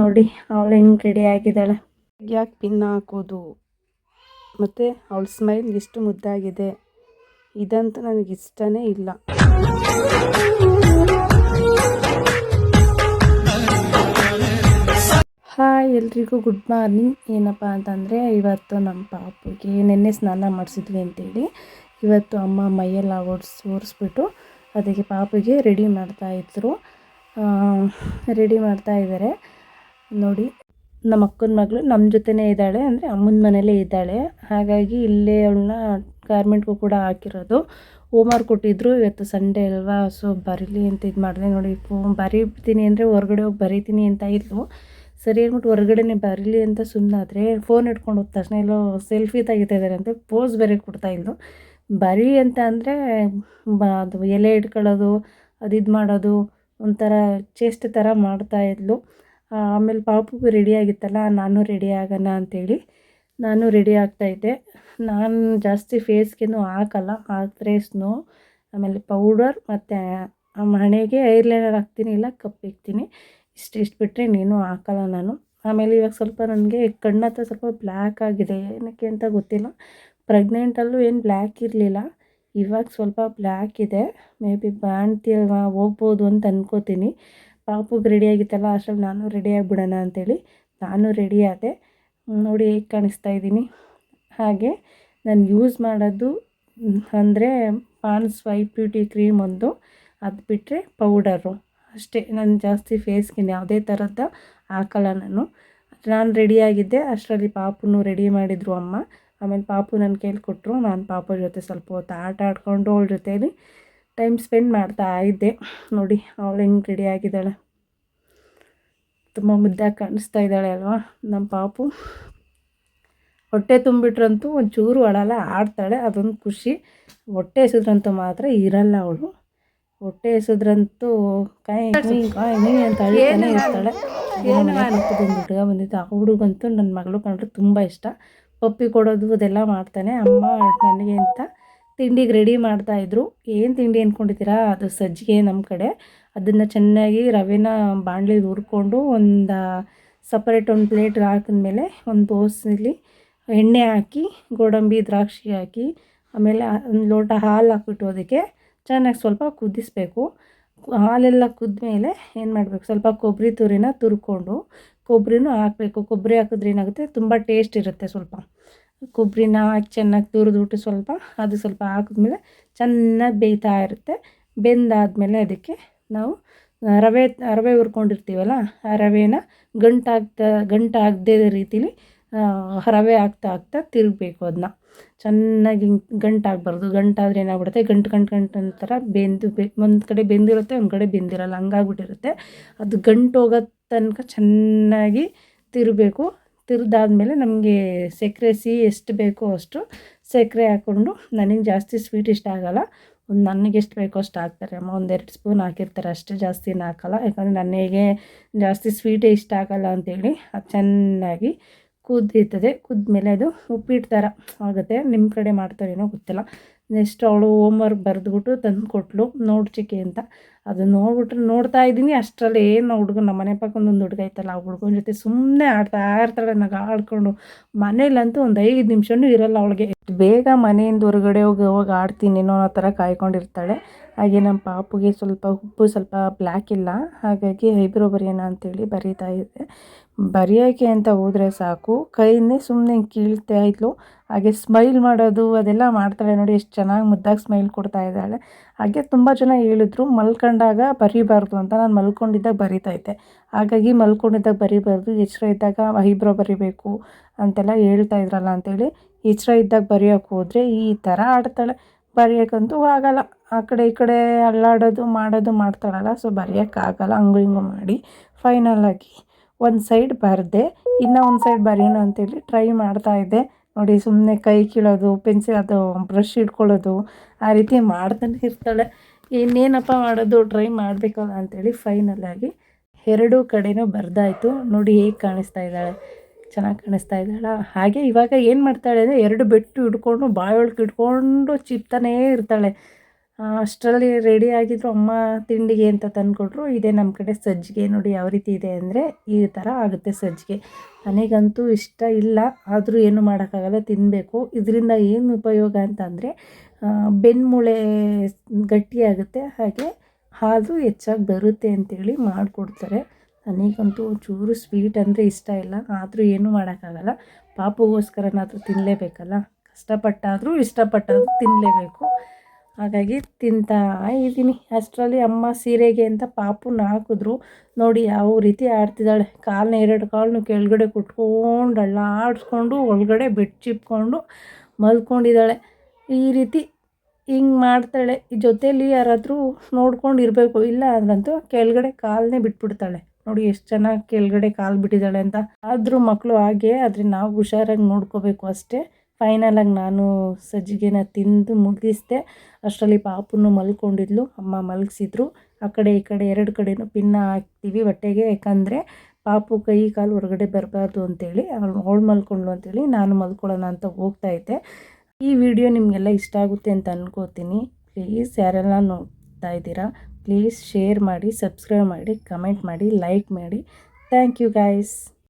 ನೋಡಿ ಅವಳು ಹೆಂಗೆ ರೆಡಿ ಆಗಿದ್ದಾಳೆ. ಯಾಕೆ ಪಿನ್ ಹಾಕೋದು? ಮತ್ತು ಅವಳ ಸ್ಮೈಲ್ ಎಷ್ಟು ಮುದ್ದಾಗಿದೆ. ಇದಂತೂ ನನಗೆ ಇಷ್ಟನೇ ಇಲ್ಲ. ಹಾಯ್ ಎಲ್ರಿಗೂ ಗುಡ್ ಮಾರ್ನಿಂಗ್ ಏನಪ್ಪ ಅಂತಂದರೆ ಇವತ್ತು ನಮ್ಮ ಪಾಪುಗೆ ನೆನ್ನೆ ಸ್ನಾನ ಮಾಡಿಸಿದ್ವಿ ಅಂತೇಳಿ. ಇವತ್ತು ಅಮ್ಮ ಮೈಯೆಲ್ಲ ಓಡಿಸ್ ಓಡಿಸ್ಬಿಟ್ಟು ಅದಕ್ಕೆ ಪಾಪುಗೆ ರೆಡಿ ಮಾಡ್ತಾಯಿದ್ರು ರೆಡಿ ಮಾಡ್ತಾ ಇದ್ದಾರೆ ನೋಡಿ, ನಮ್ಮ ಅಕ್ಕನ ಮಗಳು ನಮ್ಮ ಜೊತೆನೇ ಇದ್ದಾಳೆ, ಅಂದರೆ ಅಮ್ಮನ ಮನೇಲೇ ಇದ್ದಾಳೆ. ಹಾಗಾಗಿ ಇಲ್ಲೇ ಅವಳನ್ನ ಗಾರ್ಮೆಂಟ್ಗೂ ಕೂಡ ಹಾಕಿರೋದು. ಹೋಮ್ವರ್ಕ್ ಕೊಟ್ಟಿದ್ರು, ಇವತ್ತು ಸಂಡೇ ಅಲ್ವಾ ಸೊ ಬರೀಲಿ ಅಂತ ಇದು ಮಾಡಿದೆ. ನೋಡಿ ಬರೀತೀನಿ ಅಂದರೆ ಹೊರಗಡೆ ಹೋಗಿ ಬರೀತೀನಿ ಅಂತ ಇದ್ಲು ಸರಿ ಅಂದ್ಬಿಟ್ಟು ಹೊರಗಡೆನೆ ಬರೀಲಿ ಅಂತ ಸುಮ್ಮನಾದರೆ ಫೋನ್ ಇಟ್ಕೊಂಡು ಹೋದ ತಕ್ಷಣ ಎಲ್ಲೋ ಸೆಲ್ಫಿ ತೆಗಿತಾ ಇದ್ದಾರೆ ಅಂತ ಪೋಸ್ ಬೇರೆ ಕೊಡ್ತಾ ಇದ್ಲು. ಬರೀ ಅಂತ ಅಂದರೆ ಅದು ಎಲೆ ಇಟ್ಕೊಳ್ಳೋದು ಅದು ಇದು ಮಾಡೋದು ಒಂಥರ ಚೇಷ್ಟೆ ಥರ ಮಾಡ್ತಾ ಇದ್ಲು. ಆಮೇಲೆ ಪಾಪುಗೂ ರೆಡಿ ಆಗಿತ್ತಲ್ಲ, ನಾನು ರೆಡಿ ಆಗೋಣ ಅಂಥೇಳಿ ನಾನು ರೆಡಿ ಆಗ್ತಾಯಿದ್ದೆ ನಾನು ಜಾಸ್ತಿ ಫೇಸ್ಗೇನು ಹಾಕಲ್ಲ ಹಾಕಿದ್ರೆ ಸ್ನೋ ಆಮೇಲೆ ಪೌಡರ್ ಮತ್ತು ಮಣೆಗೆ ಐರ್ಲೈನರ್ ಹಾಕ್ತೀನಿ, ಇಲ್ಲ ಕಪ್ ಇಕ್ತೀನಿ. ಇಷ್ಟು ಇಷ್ಟು ಬಿಟ್ಟರೆ ನೀನು ಹಾಕಲ್ಲ ನಾನು. ಆಮೇಲೆ ಇವಾಗ ಸ್ವಲ್ಪ ನನಗೆ ಕಣ್ಣು ಸ್ವಲ್ಪ ಬ್ಲ್ಯಾಕ್ ಆಗಿದೆ. ಏನಕ್ಕೆ ಅಂತ ಗೊತ್ತಿಲ್ಲ. ಪ್ರೆಗ್ನೆಂಟಲ್ಲೂ ಏನು ಬ್ಲ್ಯಾಕ್ ಇರಲಿಲ್ಲ. ಇವಾಗ ಸ್ವಲ್ಪ ಬ್ಲ್ಯಾಕ್ ಇದೆ. ಮೇ ಬಿ ಬಾಣ್ತಿ ಹೋಗ್ಬೋದು ಅಂತ ಅಂದ್ಕೋತೀನಿ ಪಾಪುಗೆ ರೆಡಿ ಆಗಿತ್ತಲ್ಲ, ಅಷ್ಟರಲ್ಲಿ ನಾನು ರೆಡಿ ಆಗಿಬಿಡೋಣ ಅಂತೇಳಿ ನಾನು ರೆಡಿ ಆದೆ. ನೋಡಿ ಹೇಗೆ ಕಾಣಿಸ್ತಾ ಇದ್ದೀನಿ. ಹಾಗೆ ನಾನು ಯೂಸ್ ಮಾಡೋದು ಅಂದರೆ ಪಾನ್ಸ್ ವೈಟ್ ಬ್ಯೂಟಿ ಕ್ರೀಮ್ ಒಂದು. ಅದು ಬಿಟ್ಟರೆ ಪೌಡರು ಅಷ್ಟೇ, ನಾನು ಜಾಸ್ತಿ ಫೇಸ್ಗೆ ಯಾವುದೇ ಥರದ ಹಾಕಲ್ಲ ನಾನು. ನಾನು ರೆಡಿಯಾಗಿದ್ದೆ ಅಷ್ಟರಲ್ಲಿ ಪಾಪುನು ರೆಡಿ ಮಾಡಿದರು ಅಮ್ಮ. ಆಮೇಲೆ ಪಾಪು ನನ್ನ ಕೈಲಿ ಕೊಟ್ಟರು ನಾನು ಪಾಪು ಜೊತೆ ಸ್ವಲ್ಪ ಹೊತ್ತು ಆಟ ಆಡ್ಕೊಂಡು ಅವಳ ಜೊತೇಲಿ ಟೈಮ್ ಸ್ಪೆಂಡ್ ಮಾಡ್ತಾ ಇದ್ದೆ. ನೋಡಿ ಅವಳು ಹೆಂಗೆ ರೆಡಿ ಆಗಿದ್ದಾಳೆ. ತುಂಬ ಮುದ್ದಾಗಿ ಕಾಣಿಸ್ತಾ ಇದ್ದಾಳೆ ಅಲ್ವಾ ನಮ್ಮ ಪಾಪು. ಹೊಟ್ಟೆ ತುಂಬಿಟ್ರಂತೂ ಚೂರು ಅಳಲ್ಲ ಆಡ್ತಾಳೆ ಅದೊಂದು ಖುಷಿ. ಹೊಟ್ಟೆ ಎಸೆದ್ರಂತೂ ಮಾತ್ರ ಇರಲ್ಲ ಅವಳು. ಹೊಟ್ಟೆ ಎಸೆದ್ರಂತೂ ಕಾಯಿ ಕಾಯಿ ಅಂತ ಅಳ್ತಾನೆ ಇರ್ತಾಳೆ. ಒಂದು ಹುಡುಗ ಬಂದಿದ್ದು ಆ ಹುಡುಗಂತೂ ನನ್ನ ಮಗಳು ಕಂಡ್ರೆ ತುಂಬ ಇಷ್ಟ. ಪಪ್ಪಿ ಕೊಡೋದು ಅದೆಲ್ಲ ಮಾಡ್ತಾನೆ. ಅಮ್ಮ ನನಗೆ ಅಂತ ತಿಂಡಿಗೆ ರೆಡಿ ಮಾಡ್ತಾಯಿದ್ರು ಏನು ತಿಂಡಿ ಅಂದ್ಕೊಂಡಿದ್ದೀರಾ ಅದು ಸಜ್ಜಿಗೆ ನಮ್ಮ ಕಡೆ. ಅದನ್ನು ಚೆನ್ನಾಗಿ ರವೆನ ಬಾಣಲಿಗೆ ಹುರ್ಕೊಂಡು ಒಂದು ಸಪ್ರೇಟ್ ಒಂದು ಪ್ಲೇಟ್ಗೆ ಹಾಕಿದ್ಮೇಲೆ ಒಂದು ಬೋಸಲ್ಲಿ ಎಣ್ಣೆ ಹಾಕಿ, ಗೋಡಂಬಿ, ದ್ರಾಕ್ಷಿ ಹಾಕಿ, ಆಮೇಲೆ ಒಂದು ಲೋಟ ಹಾಲು ಹಾಕ್ಬಿಟ್ಟು ಅದಕ್ಕೆ ಚೆನ್ನಾಗಿ ಸ್ವಲ್ಪ ಕುದಿಸ್ಬೇಕು. ಹಾಲೆಲ್ಲ ಕುದ್ಮೇಲೆ ಏನು ಮಾಡಬೇಕು? ಸ್ವಲ್ಪ ಕೊಬ್ಬರಿ ತುರಿನ ತುರ್ಕೊಂಡು ಕೊಬ್ಬರಿನೂ ಹಾಕಬೇಕು. ಕೊಬ್ಬರಿ ಹಾಕಿದ್ರೆ ಏನಾಗುತ್ತೆ? ತುಂಬ ಟೇಸ್ಟ್ ಇರುತ್ತೆ ಸ್ವಲ್ಪ. ಕೊಬ್ಬರಿನ ಹಾಕಿ ಚೆನ್ನಾಗಿ ತುರಿದ್ಬಿಟ್ಟು ಸ್ವಲ್ಪ ಅದು ಸ್ವಲ್ಪ ಹಾಕಿದ್ಮೇಲೆ ಚೆನ್ನಾಗಿ ಬೇಯ್ತಾ ಇರುತ್ತೆ. ಬೆಂದಾದಮೇಲೆ ಅದಕ್ಕೆ ನಾವು ರವೆ ರವೆ ಹುರ್ಕೊಂಡಿರ್ತೀವಲ್ಲ, ಆ ರವೆನ ಗಂಟಾಗ್ತಾ, ಗಂಟಾಗದೇ ರೀತಿಲಿ ರವೆ ಹಾಕ್ತಾ ಹಾಕ್ತಾ ತಿರುಗಬೇಕು ಅದನ್ನ ಚೆನ್ನಾಗಿ ಗಂಟಾಗಬಾರ್ದು. ಗಂಟಾದರೆ ಏನಾಗ್ಬಿಡುತ್ತೆ? ಗಂಟು ಗಂಟು ಗಂಟು ಒಂಥರ ಬೆಂದು, ಬೆ, ಒಂದು ಕಡೆ ಬೆಂದಿರುತ್ತೆ, ಒಂದು ಕಡೆ ಬೆಂದಿರಲ್ಲ. ಹಂಗಾಗ್ಬಿಟ್ಟಿರುತ್ತೆ. ಅದು ಗಂಟು ಹೋಗೋ ತನಕ ಚೆನ್ನಾಗಿ ತಿರುಬೇಕು. ತಿರುದಾದ್ಮೇಲೆ ನಮಗೆ ಸಕ್ಕರೆ ಸಿಹಿ ಎಷ್ಟು ಬೇಕೋ ಅಷ್ಟು ಸಕ್ಕರೆ ಹಾಕ್ಕೊಂಡು ನನಗೆ ಜಾಸ್ತಿ ಸ್ವೀಟ್ ಇಷ್ಟ ಆಗೋಲ್ಲ. ಒಂದು ನನಗೆ ಎಷ್ಟು ಬೇಕೋ ಅಷ್ಟು ಹಾಕ್ತಾರೆ. ಅಮ್ಮ ಒಂದೆರಡು ಸ್ಪೂನ್ ಹಾಕಿರ್ತಾರೆ. ಅಷ್ಟೇ ಜಾಸ್ತಿ ಹಾಕಲ್ಲ. ಯಾಕಂದರೆ ನನಗೆ ಜಾಸ್ತಿ ಸ್ವೀಟೇ ಇಷ್ಟ ಆಗೋಲ್ಲ ಅಂತೇಳಿ ಅದು ಚೆನ್ನಾಗಿ ಕುದೀತದೆ ಕುದ್ಮೇಲೆ ಅದು ಉಪ್ಪಿಟ್ಟು ಥರ ಆಗುತ್ತೆ. ನಿಮ್ಮ ಕಡೆ ಮಾಡ್ತಾರೇನೋ ಗೊತ್ತಿಲ್ಲ. ನೆಕ್ಸ್ಟ್ ಅವಳು ಹೋಮ್ವರ್ಕ್ ಬರೆದ್ಬಿಟ್ಟು ತಂದು ಕೊಟ್ಟಲು ನೋಡು ಅಂತ ಅದು ನೋಡ್ಬಿಟ್ರೆ ನೋಡ್ತಾ ಇದ್ದೀನಿ. ಅಷ್ಟರಲ್ಲಿ ಏನು ಹುಡುಗ ನಮ್ಮ ಮನೆ ಪಕ್ಕ ಒಂದೊಂದು ಹುಡುಗ ಐತಲ್ಲ, ಆ ಹುಡುಗನ ಜೊತೆ ಸುಮ್ಮನೆ ಆಡ್ತಾ ಇರ್ತಾಳೆ ನನಗೆ ಆಡ್ಕೊಂಡು ಮನೇಲಂತೂ ಒಂದು ಐದು ನಿಮಿಷನೂ ಇರಲ್ಲ ಅವಳಿಗೆ. ಬೇಗ ಮನೆಯಿಂದ ಹೊರಗಡೆ ಹೋಗಿ ಹೋಗಿ ಆಡ್ತೀನಿ ಅನ್ನೋ ಥರ ಕಾಯ್ಕೊಂಡಿರ್ತಾಳೆ. ಹಾಗೆ ನಮ್ಮ ಪಾಪುಗೆ ಸ್ವಲ್ಪ ಉಪ್ಪು ಸ್ವಲ್ಪ ಬ್ಲ್ಯಾಕ್ ಇಲ್ಲ. ಹಾಗಾಗಿ ಐಬ್ರೋ ಬರೆಯೋಣ ಅಂತೇಳಿ ಬರೀತಾ ಇದ್ದೆ ಬರೆಯೋಕ್ಕೆ ಅಂತ ಹೋದರೆ ಸಾಕು. ಕೈಯನ್ನೇ ಸುಮ್ಮನೆ ಕೀಳ್ತಾ ಇದ್ಲು. ಹಾಗೆ ಸ್ಮೈಲ್ ಮಾಡೋದು ಅದೆಲ್ಲ ಮಾಡ್ತಾಳೆ ನೋಡಿ, ಎಷ್ಟು ಚೆನ್ನಾಗಿ ಮುದ್ದಾಗಿ ಸ್ಮೈಲ್ ಕೊಡ್ತಾ ಇದ್ದಾಳೆ. ಹಾಗೆ ತುಂಬ ಜನ ಹೇಳಿದ್ರು ಮಲ್ಕೊಂಡಾಗ ಬರೀಬಾರ್ದು ಅಂತ ನಾನು ಮಲ್ಕೊಂಡಿದ್ದಾಗ ಬರಿತಾ ಇದ್ದೆ. ಹಾಗಾಗಿ ಮಲ್ಕೊಂಡಿದ್ದಾಗ ಬರಿಬಾರ್ದು ಎಚ್ಚರ ಇದ್ದಾಗ ಐಬ್ರೋ ಬರಿಬೇಕು ಅಂತೆಲ್ಲ ಹೇಳ್ತಾ ಇದ್ರಲ್ಲ ಅಂತೇಳಿ ಎಚ್ಚರ ಇದ್ದಾಗ ಬರೆಯೋಕೆ ಹೋದರೆ ಈ ಥರ ಆಡ್ತಾಳೆ. ಬರೆಯೋಕ್ಕಂತೂ ಆಗಲ್ಲ. ಆ ಕಡೆ ಈ ಕಡೆ ಅಲ್ಲಾಡೋದು, ಮಾಡೋದು ಮಾಡ್ತಾಳಲ್ಲ ಸೊ ಬರೆಯೋಕ್ಕಾಗಲ್ಲ ಹಂಗು ಹಿಂಗು ಮಾಡಿ ಫೈನಲಾಗಿ ಒಂದು ಸೈಡ್ ಬರೆದೆ, ಇನ್ನೂ ಒಂದು ಸೈಡ್ ಬರೆಯೋಣ ಅಂತೇಳಿ ಟ್ರೈ ಮಾಡ್ತಾ ಇದ್ದೆ. ನೋಡಿ ಸುಮ್ಮನೆ ಕೈ ಕೀಳೋದು ಪೆನ್ಸಿಲ್ ಅದು ಬ್ರಷ್ ಇಟ್ಕೊಳ್ಳೋದು, ಆ ರೀತಿ ಮಾಡ್ತಾನೆ ಇರ್ತಾಳೆ. ಇನ್ನೇನಪ್ಪ ಮಾಡೋದು? ಟ್ರೈ ಮಾಡಬೇಕಲ್ಲ ಅಂಥೇಳಿ ಫೈನಲಾಗಿ ಎರಡೂ ಕಡೆನೂ ಬರ್ದಾಯಿತು. ನೋಡಿ ಹೇಗೆ ಕಾಣಿಸ್ತಾ ಇದ್ದಾಳೆ. ಚೆನ್ನಾಗಿ ಕಾಣಿಸ್ತಾ ಇದ್ದಾಳ? ಹಾಗೆ ಇವಾಗ ಏನು ಮಾಡ್ತಾಳೆ ಅಂದರೆ ಎರಡು ಬೆಟ್ಟು ಹಿಡ್ಕೊಂಡು ಬಾಯೊಳಗೆ ಇಟ್ಕೊಂಡು ಚಿಪ್ತಾನೇ ಇರ್ತಾಳೆ. ಅಷ್ಟರಲ್ಲಿ ರೆಡಿ ಆಗಿದ್ರು ಅಮ್ಮ ತಿಂಡಿಗೆ ಅಂತ ತಂದುಕೊಟ್ರು. ಇದೇ ನಮ್ಮ ಕಡೆ ಸಜ್ಜಿಗೆ ನೋಡಿ ಯಾವ ರೀತಿ ಇದೆ ಅಂದರೆ ಈ ಥರ ಆಗುತ್ತೆ ಸಜ್ಜಿಗೆ. ನನಗಂತೂ ಇಷ್ಟ ಇಲ್ಲ, ಆದರೂ ಏನು ಮಾಡೋಕ್ಕಾಗಲ್ಲ ತಿನ್ನಬೇಕು ಇದರಿಂದ ಏನು ಉಪಯೋಗ ಅಂತಂದರೆ ಬೆನ್ಮೂಳೆ ಗಟ್ಟಿಯಾಗುತ್ತೆ, ಹಾಗೆ ಹಾಲು ಹೆಚ್ಚಾಗಿ ಬರುತ್ತೆ ಅಂತೇಳಿ ಮಾಡಿಕೊಡ್ತಾರೆ. ನನಗಂತೂ ಚೂರು ಸ್ವೀಟ್ ಅಂದರೆ ಇಷ್ಟ ಇಲ್ಲ, ಆದರೂ ಏನೂ ಮಾಡೋಕ್ಕಾಗಲ್ಲ. ಪಾಪಗೋಸ್ಕರನಾದರೂ ತಿನ್ನಲೇಬೇಕಲ್ಲ ಕಷ್ಟಪಟ್ಟಾದರೂ ಇಷ್ಟಪಟ್ಟಾದರೂ ತಿನ್ನಲೇಬೇಕು ಹಾಗಾಗಿ ತಿಂತಾ ಇದ್ದೀನಿ. ಅಷ್ಟರಲ್ಲಿ ಅಮ್ಮ ಸೀರೆಗೆ ಅಂತ ಪಾಪುನ ಹಾಕಿದ್ರು. ನೋಡಿ ಯಾವ ರೀತಿ ಆಡ್ತಿದ್ದಾಳೆ. ಕಾಲನ್ನ ಎರಡು ಕಾಲನ್ನು ಕೆಳಗಡೆ ಕುಟ್ಕೊಂಡು ಅಳ್ಳಾಡಿಸ್ಕೊಂಡು ಒಳಗಡೆ ಬೆಡ್ ಚಿಪ್ಕೊಂಡು ಮಲ್ಕೊಂಡಿದ್ದಾಳೆ. ಈ ರೀತಿ ಹಿಂಗೆ ಮಾಡ್ತಾಳೆ. ಈ ಜೊತೇಲಿ ಯಾರಾದರೂ ನೋಡ್ಕೊಂಡು ಇರಬೇಕು ಇಲ್ಲ ಅಂದ್ರಂತೂ ಕೆಳಗಡೆ ಕಾಲನ್ನೇ ಬಿಟ್ಬಿಡ್ತಾಳೆ. ನೋಡಿ ಎಷ್ಟು ಚೆನ್ನಾಗಿ ಕೆಳಗಡೆ ಕಾಲು ಬಿಟ್ಟಿದ್ದಾಳೆ ಅಂತ. ಆದರೂ ಮಕ್ಕಳು ಹಾಗೆ ಆದರೆ ನಾವು ಹುಷಾರಾಗಿ ನೋಡ್ಕೋಬೇಕು ಅಷ್ಟೇ. ಫೈನಲಾಗಿ ನಾನು ಸಜ್ಜಿಗೆನ ತಿಂದು ಮುಗಿಸಿದೆ, ಅಷ್ಟರಲ್ಲಿ ಪಾಪುನು ಮಲ್ಕೊಂಡಿದ್ಲು. ಅಮ್ಮ ಮಲಗಿಸಿದ್ರು. ಆ ಕಡೆ ಈ ಕಡೆ ಎರಡು ಕಡೆನೂ ಪಿನ್ನ ಹಾಕ್ತೀವಿ ಹೊಟ್ಟೆಗೆ ಯಾಕಂದರೆ ಪಾಪು ಕೈ ಕಾಲು ಹೊರಗಡೆ ಬರಬಾರ್ದು ಅಂತೇಳಿ, ಅವಳು ಅವಳು ಮಲ್ಕೊಂಡ್ಲು ಅಂತೇಳಿ ನಾನು ಮಲ್ಕೊಳ್ಳೋಣ ಅಂತ ಹೋಗ್ತಾ ಇದ್ದೆ. ಈ ವಿಡಿಯೋ ನಿಮಗೆಲ್ಲ ಇಷ್ಟ ಆಗುತ್ತೆ ಅಂತ ಅಂದ್ಕೋತೀನಿ ಪ್ಲೀಸ್ ಯಾರೆಲ್ಲ ನೋಡ್ತಾ ಇದ್ದೀರಾ, ಪ್ಲೀಸ್ ಶೇರ್ ಮಾಡಿ, ಸಬ್ಸ್ಕ್ರೈಬ್ ಮಾಡಿ, ಕಮೆಂಟ್ ಮಾಡಿ, ಲೈಕ್ ಮಾಡಿ. Thank you guys.